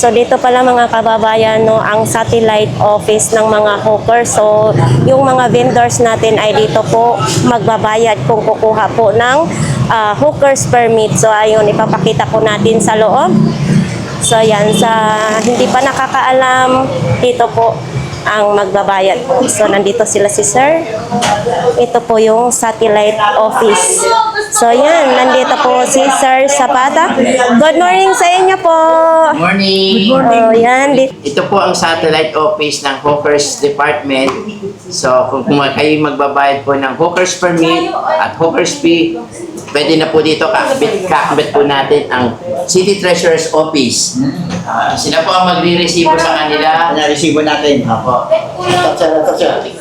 So dito pala mga kababayan no, ang satellite office ng mga hawker. So yung mga vendors natin ay dito po magbabayad kung kukuha po ng ah, hawkers permit. So ayun ipapakita ko natin sa loob. So yan sa hindi pa nakakaalam dito po ang magbabayad. So nandito sila si Sir. Ito po yung satellite office. So yan, nandito po si Sir Zapata. Good morning sa inyo po. Morning! Oh, yan. Ito po ang satellite office ng Hawkers Department. So, kung, kayo magbabayad po ng Hawkers Permit at Hawkers Fee, pwede na po dito kakabit, kakabit po natin ang City Treasurer's Office. Ah, sila po ang magre-resibo sa kanila. Na-receive natin. Opo. Ito, sir, ito, sir.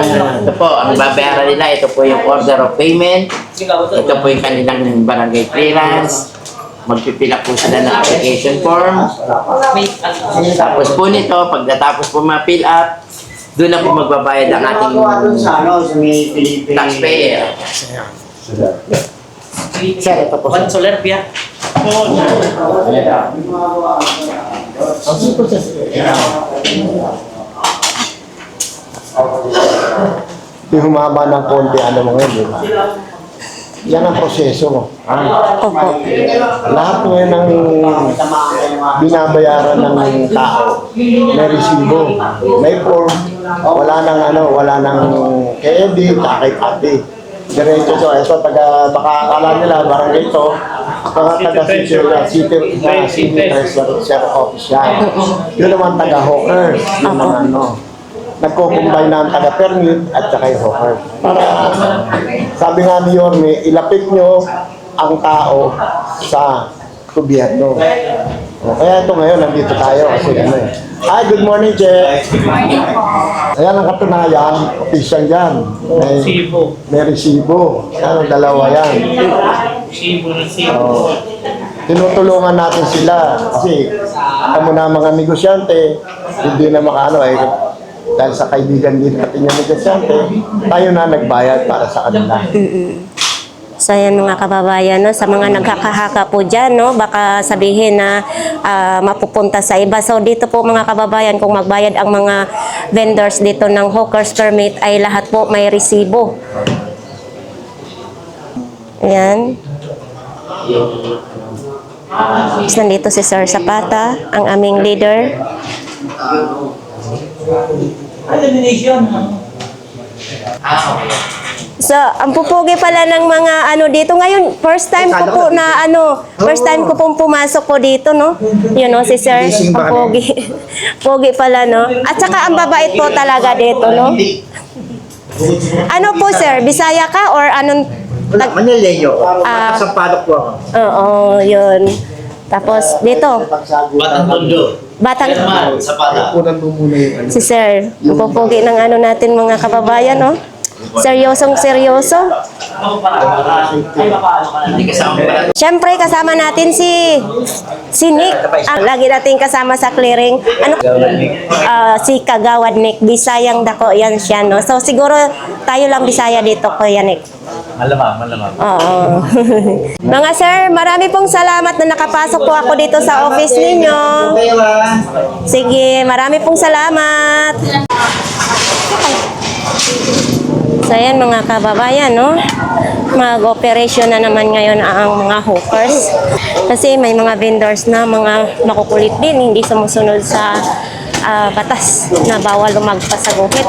Ito po, ang babayaran nila, ito po yung order of payment. Ito po yung kanilang barangay clearance. Magpipila po sila ng application form. Tapos po nito, pagkatapos po ma-fill up, doon na po magbabayad ang ating taxpayer. Sir, ito po. Juan Soler, Pia. Yung humaba ng konti, ano mo ngayon, di ba? Yan ang proseso. Ah, Opo. lahat ngayon ng binabayaran ng tao, may resibo, may form, wala nang ano, wala nang KED, kay pati. Diretso to, ito, taga, baka akala nila, barangay ito, mga taga city, city, city treasurer office yan. Yun naman taga hawker, yun ang ano. Nagko-combine na ang taga-permit at saka yung hawker. Para, sabi nga ni Yorme, ilapit nyo ang tao sa gobyerno. O, kaya ito ngayon, nandito tayo kasi ano eh. Hi, good morning, Che. Ayan ang katunayan, official yan. May, Sibo. may resibo. Ano, dalawa yan. Sibo na sibo. Oo. tinutulungan natin sila kasi alam mo na mga negosyante, hindi na makaano eh, dahil sa kaibigan din natin yung negosyante, tayo na nagbayad para sa kanila. So yan mga kababayan, no? sa mga nagkakahaka po dyan, no? baka sabihin na ah, mapupunta sa iba. So dito po mga kababayan, kung magbayad ang mga vendors dito ng hawkers permit ay lahat po may resibo. Yan. Tapos nandito si Sir Zapata, ang aming leader. Ah, okay. So, ang pupugi pala ng mga ano dito. Ngayon, first time ko po na ano, first time ko pong pumasok po dito, no? Yun, no, si Sir. Ang pogi. pogi pala, no? At saka ang babait po talaga dito, no? Ano po, Sir? Bisaya ka or anong... Wala, ko. Ah. Nakasampalok po ako. Oo, yun. Tapos, dito, Batang Tondo. Batang... Herman, Zapata. Kunan mo muna yung ano. Si Sir, ang pupugi ng ano natin mga kababayan, no? Seryosong seryoso. Siyempre, kasama natin si si Nick. Ang lagi natin kasama sa clearing. Ano? Ah, si Kagawad Nick. Bisayang dako yan siya, no? So, siguro tayo lang Bisaya dito, Kuya Nick. Malamang, malamang. Oo. Mga sir, marami pong salamat na nakapasok po ako dito sa office ninyo. Sige, marami pong salamat. So ayan mga kababayan, no? Mag-operation na naman ngayon ang mga hawkers. Kasi may mga vendors na mga makukulit din, hindi sumusunod sa ah, batas na bawal lumagpas sa guhit.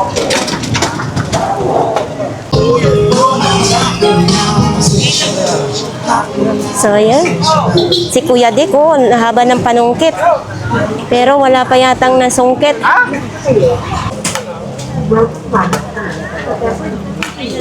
So ayan, si Kuya Dick, oh, nahaba ng panungkit. Pero wala pa yatang nasungkit. Ito,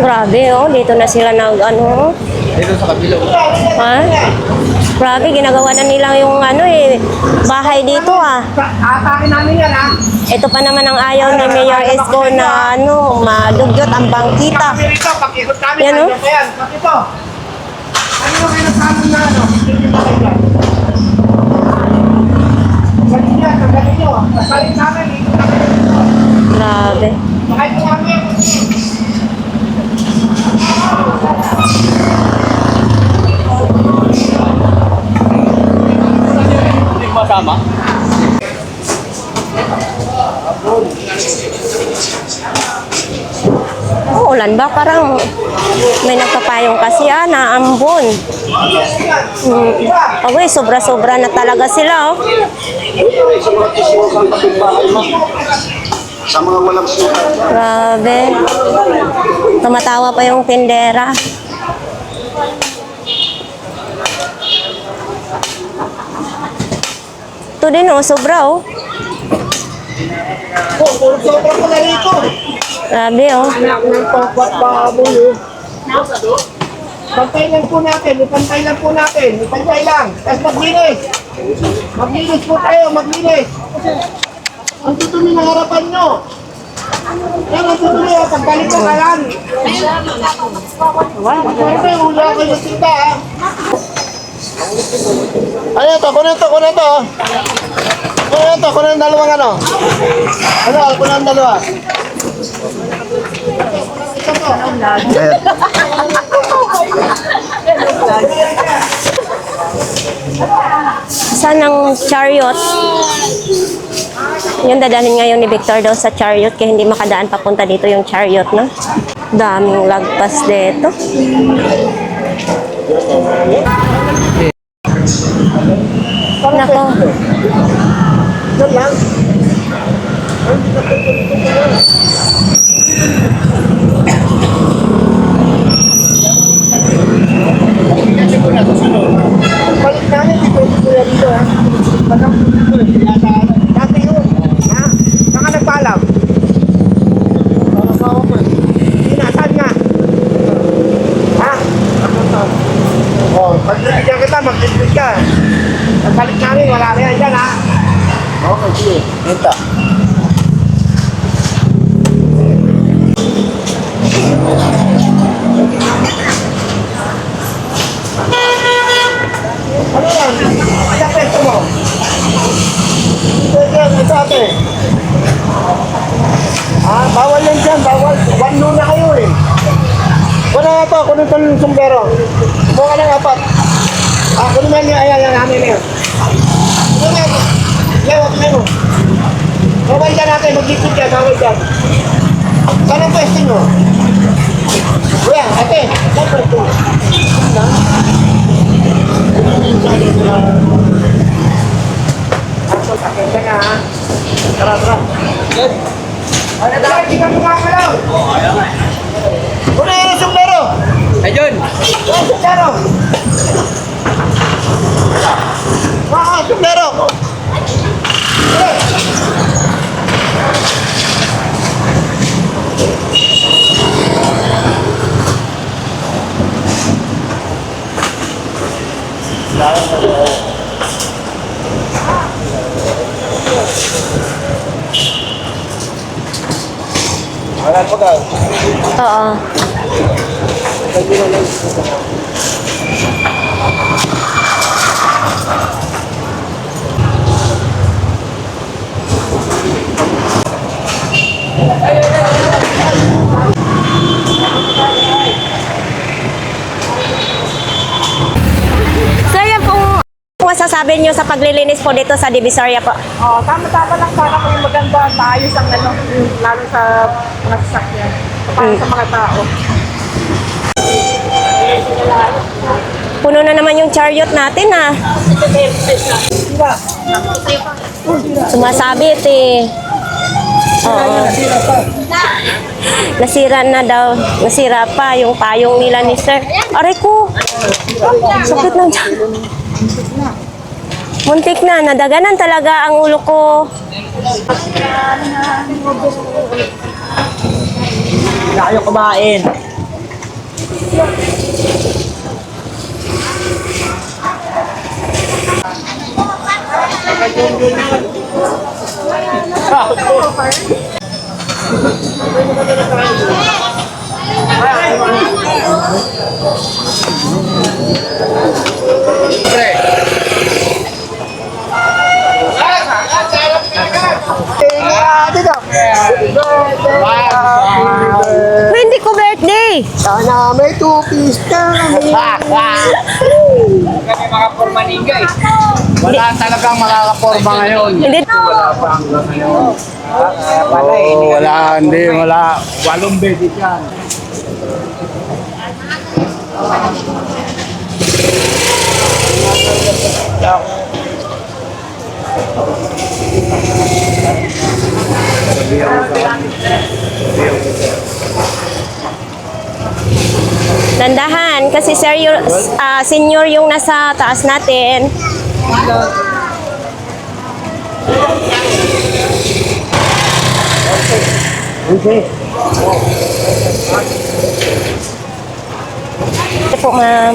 Grabe oh, dito na sila nag ano. Dito sa kabila. Ha? Grabe, ginagawa na nila yung ano eh, bahay dito ah. Atake namin yan ha. Ito pa naman ang ayaw ni Mayor Esco na ano, madugyot ang bangkita. Kami rito, pakikot namin. Yan, oh. Ano yung kinasabi na ano? Kayo? Galing yan, galing nyo. Pasalit namin, ikot namin. Grabe. Bakit po kami? Hindi masama. Oh, ulan ba? Parang may nagpapayong kasi ah, naambon. Hmm. Okay, sobra-sobra na talaga sila oh. Mga walang sukat. Grabe. Tumatawa pa yung tindera. Ito din oh, sobra oh. Oh, sobra na rito. Grabe oh. Anak ng tokbat baboy oh. Pantay lang po natin, ipantay lang po natin, ipantay lang. Tapos maglinis. Maglinis po tayo, maglinis. Ang tutuli ng harapan nyo. Yan ang tutuli, oh. pagkalit ka ka lang. Ito yung hula ko yung sinta ha. Ano to? Kunin to, kunin to. Kunin to, kunin ang dalawang ano. Ano, kunin ang dalawa. Po. Saan chariot? Yung dadalhin ngayon ni Victor daw sa chariot kaya hindi makadaan papunta dito yung chariot, no? Daming lagpas dito. Nako. Lang. Balik namin, eh, ano. Oh, wala na yan dyan ha. Okay, sige. Minta. Po dito sa Divisoria po? Oh, tama-tama lang sana po yung maganda, maayos ang ano, lalo sa mga sasakyan. Para sa mga tao. Puno na naman yung chariot natin ah. Sumasabit eh. Oo. Nasira na daw. Nasira pa yung payong nila ni sir. Aray ko. Sakit na dyan. Muntik na. Nadaganan talaga ang ulo ko. Kayo kumain. Hindi ko birthday. Sana may two-piece ka. Kami mga pormaninga eh. Wala talagang makakaporma ngayon. Hindi. Wala pa hanggang ngayon. Oo, wala, hindi, wala. Walong beses yan. Dandahan. Kasi sir, yung, ah, senior yung nasa taas natin. Ito po, ma'am.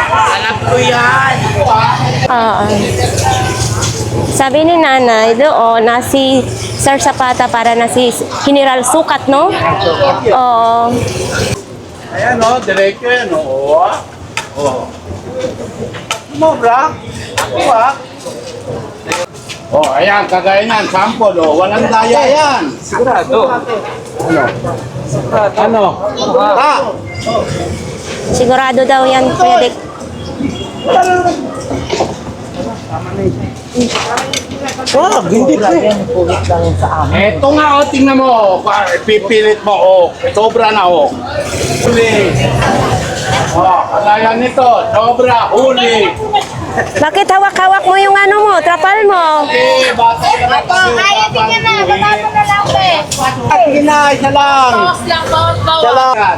ko yan! Ah. Sabi ni nanay doon na si Sir Zapata para na si General Sukat, no? Oo. Ayan o, diretso yan o. Oo. Oo. Mobra. Ako ah. Oh, ayan, kagaya niyan, sample, oh. Walang daya yan. Sigurado. Ano? Ano? Ha? Sigurado daw yan, pwede. Wag, hindi pa. Eto nga, oh, tingnan mo. Pa- Pipilit mo, oh. Sobra na, oh. Huli. Oh, kagaya nito, sobra, huli. Bakit hawak-hawak mo yung ano mo, trapal mo? Eh, bata ka na kasi. Kaya tingnan na, baba mo na lang, be. Sige na, isa lang. Isa lang.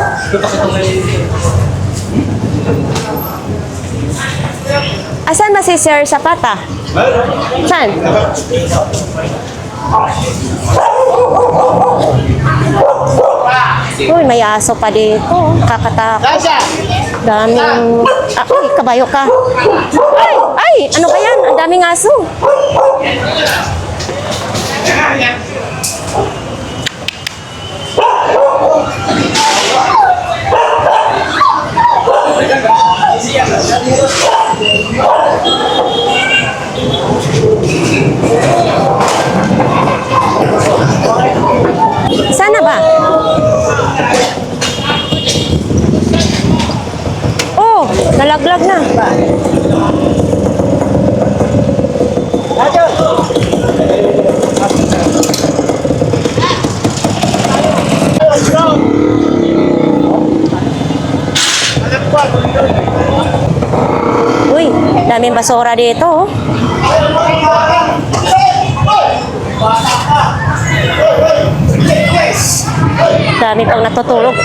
Asan ba si Sir Zapata? Saan? Uy, may aso pa dito. Kakatakot. Daming... Ah, uy, kabayo ka. Ay, ay, ano ba yan? Ang daming aso. Sana ba? Oh, nalaglag na. Let's go! Daming basura dito. oh. Dami pang natutulog.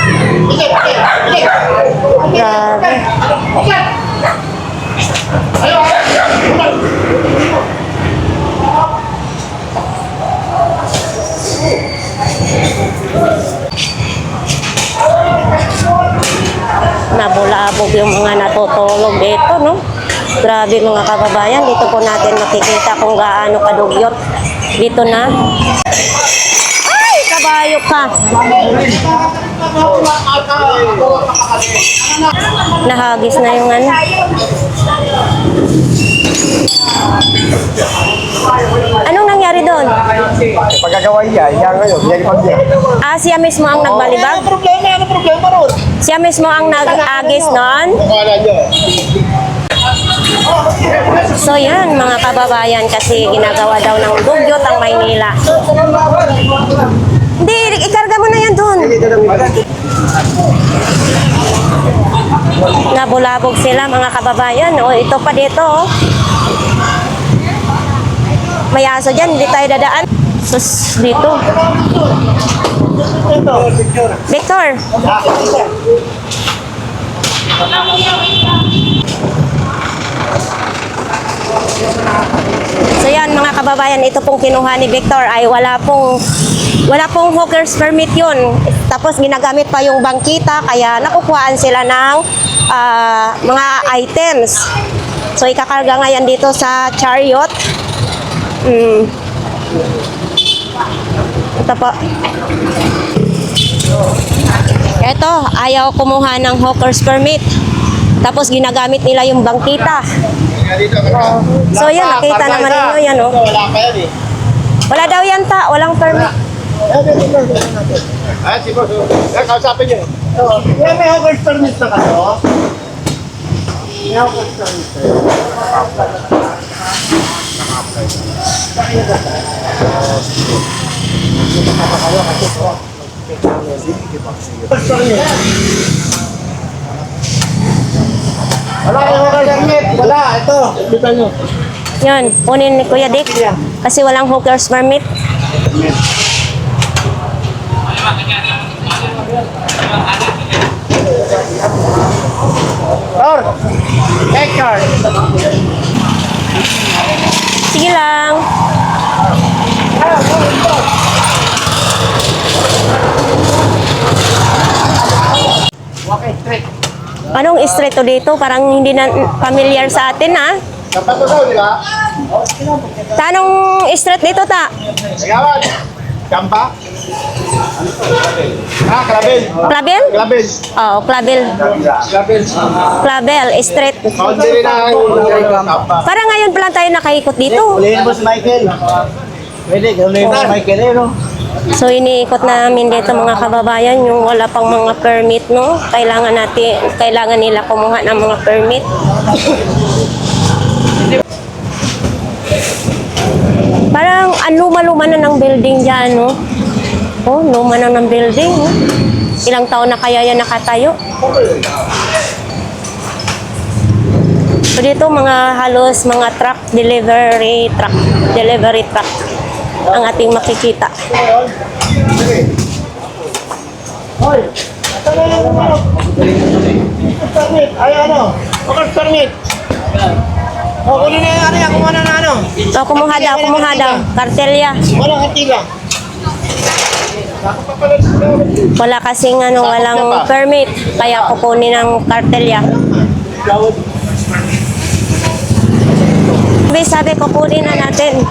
Grabe. Nabulabog yung mga natutulog dito, no? Grabe mga kababayan, dito po natin makikita kung gaano kadugyot. Dito na. Ay, kabayo ka! Nahagis na yung ano. Anong nangyari doon? Pagkagawa niya, yan ngayon, yan pag niya. Ah, siya mismo ang nagbalibag? Ano problema? Ano problema ron? Siya mismo ang nag-agis noon? Kala niyo. So yan, mga kababayan, kasi ginagawa daw ng dugyot ang Maynila. Hindi, ikarga mo na yan doon. Nabulabog sila, mga kababayan. O, ito pa dito, oh. May aso dyan, hindi tayo dadaan. Sus, dito. Victor. So yan mga kababayan, ito pong kinuha ni Victor ay wala pong wala pong hawker's permit yun. Tapos ginagamit pa yung bangkita kaya nakukuhaan sila ng ah, mga items. So ikakarga nga yan dito sa chariot. Mm. Ito po. Ito, ayaw kumuha ng hawker's permit. Tapos ginagamit nila yung bangkita. So yan, nakita naman ninyo yan, oh. Wala pa yan eh. Wala daw yan ta, walang permit. Ah, si boss. Eh, kausapin niyo. Oo. Yan, may hawker's permit na kayo. May hawker's permit kayo. Wala hawker's permit. Wala, ito. Kita niyo. Yan, kunin ni Kuya Dick. Kasi walang hawker's permit. Sir, take card. Sige lang. Okay, straight. Anong estreto dito? Parang hindi na familiar sa atin, ha? Ba? Tanong street dito, ta? Agawan. Kampa. Ah, Klabel. Clavel? Klabel. Oo, Clavel. Klabel. Clavel, street. Parang ngayon pa lang tayo nakaikot dito. Ulihin mo si Michael. Pwede, ulihin mo si Michael eh, no? So iniikot namin dito mga kababayan yung wala pang mga permit no. Kailangan natin kailangan nila kumuha ng mga permit. Parang ang luma-luma na ng building diyan no. Oh, luma na ng building. No? Ilang taon na kaya yan nakatayo? So dito mga halos mga truck delivery truck delivery truck ang ating makikita. Hoy, ano. Permit, ay ano? Bakit permit? O, kunin na ano yan, kumuha na na ano. So, kumuha daw, kumuha daw. Kartelya. Walang katila. Wala kasing ano, walang permit. Kaya kukunin ng kartelya. Sabi, sabi, kukunin na natin.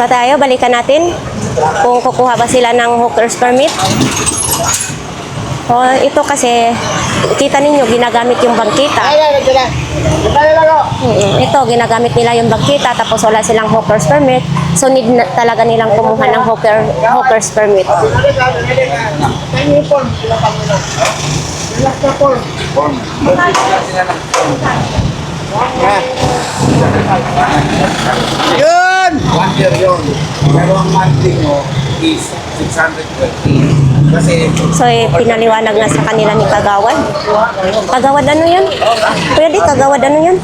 So tayo, balikan natin kung kukuha ba sila ng hooker's permit. O, ito kasi, kita ninyo, ginagamit yung bangkita. Ito, ginagamit nila yung bangkita tapos wala silang hawker's permit. So, need na, talaga nilang kumuha ng hawker, hawker's permit. Dali na! One year yun. Pero ang monthly mo is 620. Kasi So, eh, pinaliwanag nga sa kanila ni Kagawad. Kagawad ano yun? Pwede, Kagawad ano yun?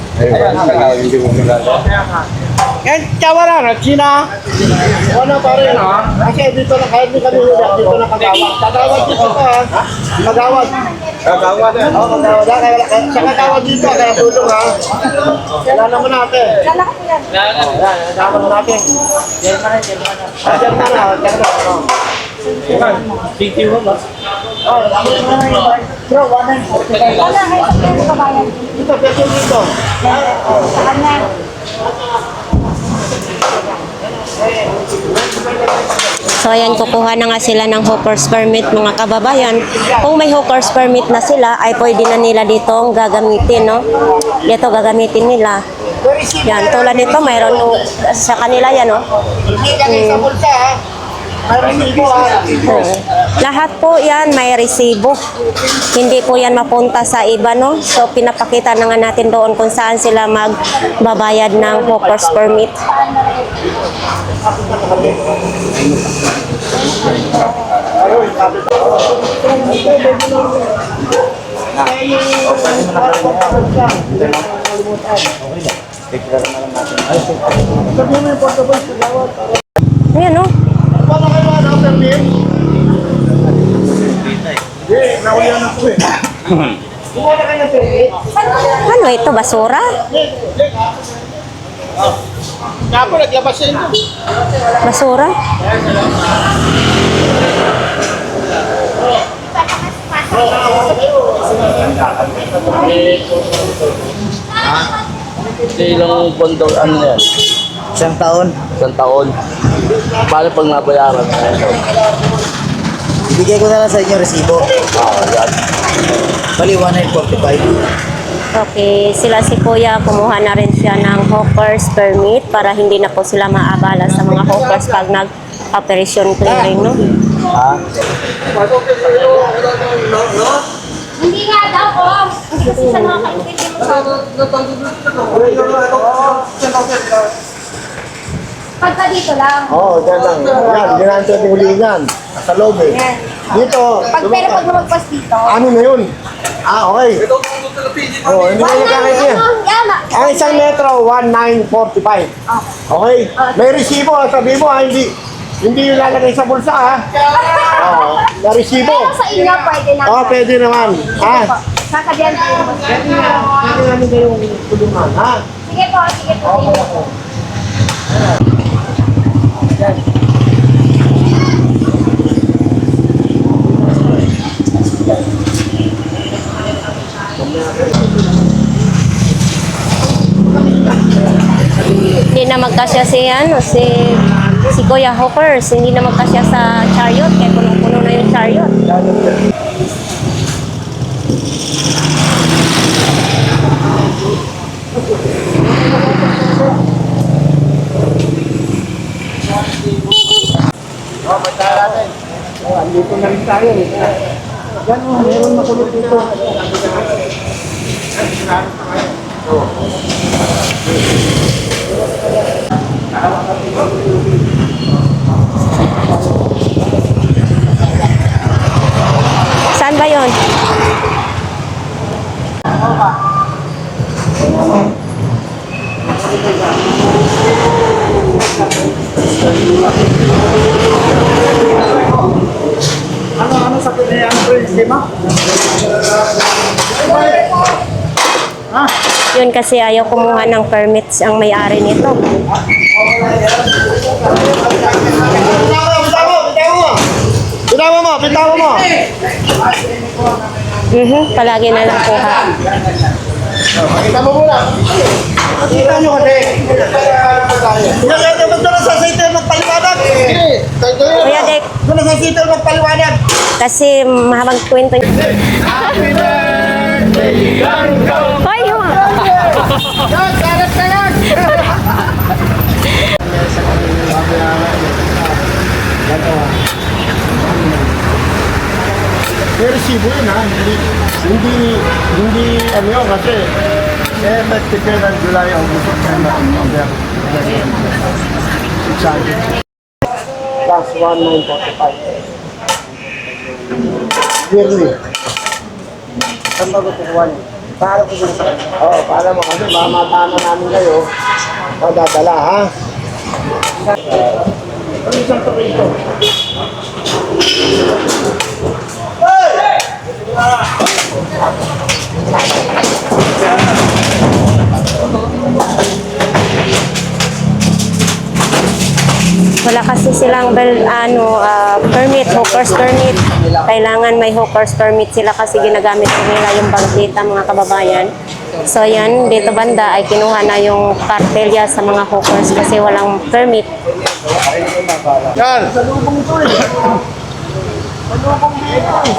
Eh, kawara na, China. Wala pa rin, ha? Kasi dito na, kahit di kami huli, dito na kagawad. Kagawad dito ka, ha? Kagawad. Kagawad, eh. Oo, kagawad. Kaya, kaya, sa kagawad dito, kaya tulong, ha? Kailangan mo natin. Lalaki po yan. Oh, yan, kailangan mo natin. Diyan na na, diyan na, oh. Oh, bro, one and four. Wala, kayo sa kayo kabayan. Dito, peso dito. Sa kanya. So ayan, kukuha na nga sila ng hawkers permit mga kababayan. Kung may hawkers permit na sila, ay pwede na nila ditong gagamitin, no? Dito gagamitin nila. Yan, tulad nito, mayroon sa kanila yan, no? Hindi kami sa bulsa, ha? Oo. Lahat po yan may resibo. Hindi po yan mapunta sa iba, no? So, pinapakita na nga natin doon kung saan sila magbabayad ng hawkers permit. Ayan, no? Name? Hindi, nakulihan ako eh. Kumuha na permit? Ano ito, basura? Basura? Ilang buwan daw, ano na yan? Isang taon. Isang taon. Paano pag nabayaran? Ibigay ko na lang sa inyo resibo. Ah, yan. Bali, 1945. Okay, sila si Kuya, kumuha na rin siya ng hawkers permit para hindi na po sila maabala sa mga hawkers pag nag-operation clearing, no? Hindi nga daw, oh. Hindi kasi sa mga kaintindi mo sa Pagka dito lang. Oo, oh, dyan lang. Yan, ginaan sa huli yan. Sa loob eh. Dito. Pag pero pag lumagpas dito. Ano na yun? Ah, okay. Oo, hindi mo nagkakit yan. Yan ah. Ang isang metro, 1945. Okay? May resibo, ah, sabi mo, ah, hindi hindi yung lalagay sa bulsa, ha? Oo, may resibo. Pero sa inyo, pwede na. Oo, pwede naman. Ha? Sakabihan kayo. Pwede namin kayong tulungan, ha? Sige po, sige po. Na magkasya si, ano, si, si Kuya Hawkers. Hindi na magkasya sa chariot, kaya punong-puno na yung chariot. Dito na rin tayo. Yan o, meron makulot dito. Saan ba yon? Ano, ano sa kanya, yung schema? Yun kasi ayaw kumuha ng permits ang may-ari nito. Bitawa mo, bitawa mo! Mhm, palagi na lang kuha. Pakita mo muna. Pakita nyo kasi. Hindi ka magdala sa center magpaliwanag. Kuya Dek, Doon sa center magpaliwanag. kasi mahabang kwento niya. Hoy, yung- yan, sarap na yan! Pero sibo yun ha, hindi, hindi, hindi, ano yun kasi, eh, ba't tipid ang July, August, September, October, December, 600. Plus 1,945. Yearly. Saan ba ko kukuha? Para po dito. Oo, oh, para mo kasi mamatama namin kayo. O, dadala, ha? Ano isang to? Hey! Hey! Wala kasi silang bel, ano, uh, permit, hawker's permit. Kailangan may hawker's permit sila kasi ginagamit nila yung bangkita mga kababayan. So yan, dito banda ay kinuha na yung kartelya sa mga hawkers kasi walang permit. Yan! Salubong to eh! Salubong dito!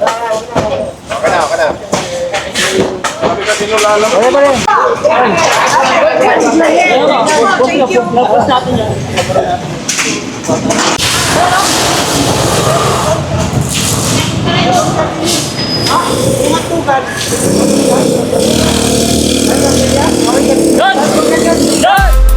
Okay na, okay na. Sabi kasi nung lalang. Okay pa rin. Thank you. Tapos natin yan. Ah, ingat po ba? Done! Done!